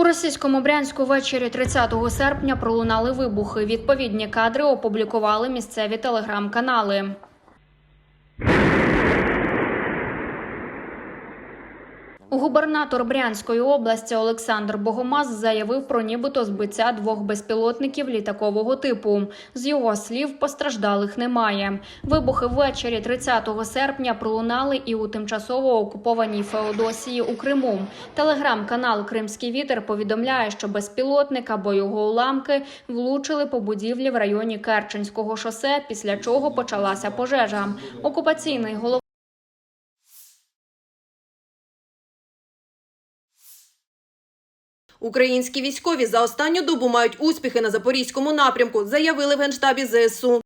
У російському Брянську ввечері 30 серпня пролунали вибухи. Відповідні кадри опублікували місцеві телеграм-канали. Губернатор Брянської області Олександр Богомаз заявив про нібито збиття двох безпілотників літакового типу. З його слів, постраждалих немає. Вибухи ввечері 30 серпня пролунали і у тимчасово окупованій Феодосії у Криму. Телеграм-канал Кримський вітер повідомляє, що безпілотник або його уламки влучили по будівлі в районі Керченського шосе, після чого почалася пожежа. Окупаційний голова. Українські військові за останню добу мають успіхи на запорізькому напрямку, заявили в генштабі ЗСУ.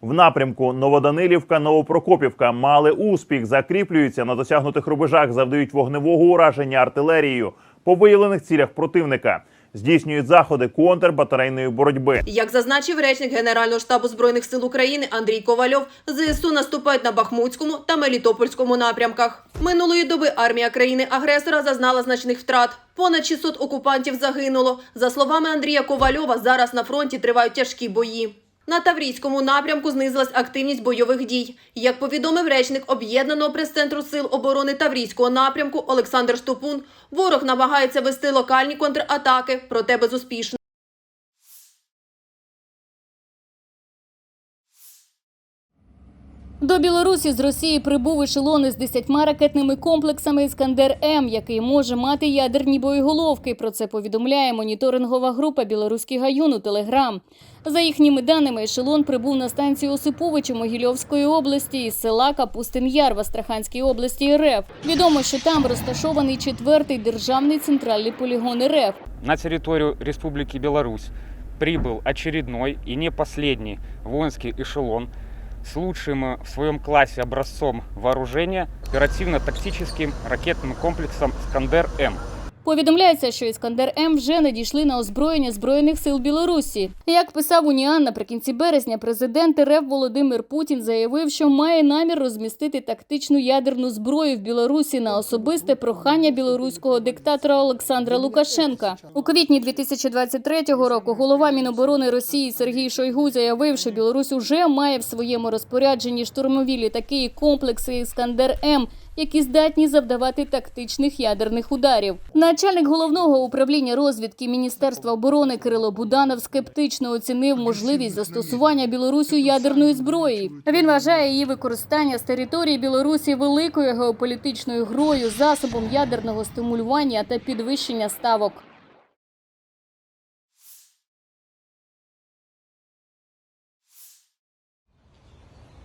В напрямку Новоданилівка, Новопрокопівка мали успіх, закріплюються на досягнутих рубежах, завдають вогневого ураження артилерією по виявлених цілях противника, здійснюють заходи контрбатарейної боротьби. Як зазначив речник Генерального штабу збройних сил України Андрій Ковальов, ЗСУ наступають на Бахмутському та Мелітопольському напрямках. Минулої доби армія країни-агресора зазнала значних втрат. Понад 600 окупантів загинуло. За словами Андрія Ковальова, зараз на фронті тривають тяжкі бої. На Таврійському напрямку знизилась активність бойових дій. Як повідомив речник об'єднаного прес-центру сил оборони Таврійського напрямку Олександр Штопун, ворог намагається вести локальні контратаки, проте безуспішно. До Білорусі з Росії прибув ешелон із 10 ракетними комплексами Іскандер М, який може мати ядерні боєголовки. Про це повідомляє моніторингова група Білоруський гаюн у Телеграм. За їхніми даними, ешелон прибув на станцію Осиповича Могильовської області із села Капустин Яр в Астраханській області РФ. Відомо, що там розташований четвертий державний центральний полігон РФ. На территорию Республики Беларусь прибыл очередной и не последний воинский эшелон с лучшим э, в своем классе образцом вооружения оперативно-тактическим ракетным комплексом «Скандер-М». Повідомляється, що Іскандер М вже надійшли на озброєння збройних сил Білорусі. Як писав Уніан, наприкінці березня президент РФ Володимир Путін заявив, що має намір розмістити тактичну ядерну зброю в Білорусі на особисте прохання білоруського диктатора Олександра Лукашенка. У квітні 2023 року голова Міноборони Росії Сергій Шойгу заявив, що Білорусь уже має в своєму розпорядженні штурмові літаки і комплекси Іскандер М які здатні завдавати тактичних ядерних ударів. Начальник головного управління розвідки Міністерства оборони Кирило Буданов скептично оцінив можливість застосування Білорусі ядерної зброї. Він вважає її використання з території Білорусі великою геополітичною грою, засобом ядерного стимулювання та підвищення ставок.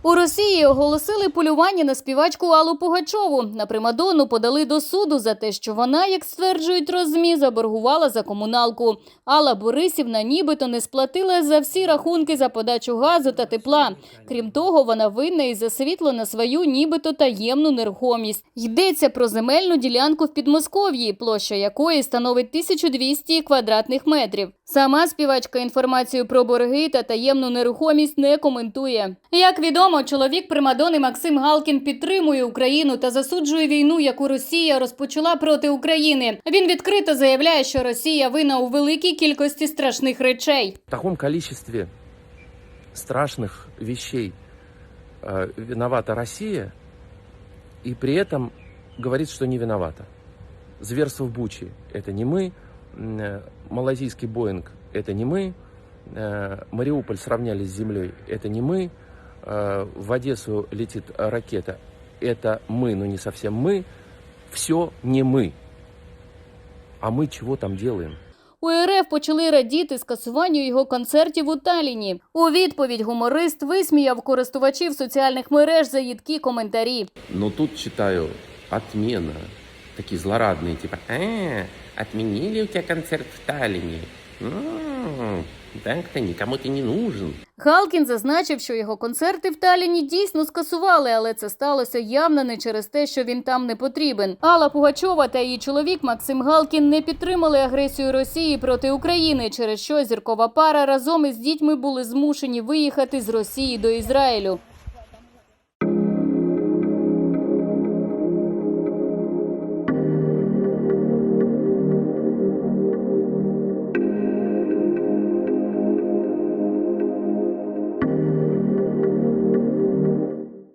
У Росії оголосили полювання на співачку Аллу Пугачову. На примадонну подали до суду за те, що вона, як стверджують розмі, заборгувала за комуналку. Алла Борисівна нібито не сплатила за всі рахунки за подачу газу та тепла. Крім того, вона винна і за світло на свою нібито таємну нерухомість. Йдеться про земельну ділянку в Підмосков'ї, площа якої становить 1200 квадратних метрів. Сама співачка інформацію про борги та таємну нерухомість не коментує. Як відомо, чоловік примадони Максим Галкін підтримує Україну та засуджує війну, яку Росія розпочала проти України. Він відкрито заявляє, що Росія винна у великій кількості страшних речей. В таком количестве страшных вещей э, виновата Россия, и при этом говорит, что не виновата. Зверство в Буче – это не мы, м, э, малазийский Боинг – это не мы, э, Мариуполь сравняли с землей – это не мы, э, в Одессу летит ракета – это мы, но не совсем мы, все не мы. А мы чего там делаем? У РФ почали радіти скасуванню його концертів у Талліні. У відповідь гуморист висміяв користувачів соціальних мереж за їдкі коментарі. Но тут читаю отмена. Такие злорадные, типа, а, отменили у тебя концерт в Таллине. М, так-то ти не нужен. Галкін зазначив, що його концерти в Таліні дійсно скасували, але це сталося явно не через те, що він там не потрібен. Алла Пугачова та її чоловік Максим Галкін не підтримали агресію Росії проти України, через що зіркова пара разом із дітьми були змушені виїхати з Росії до Ізраїлю.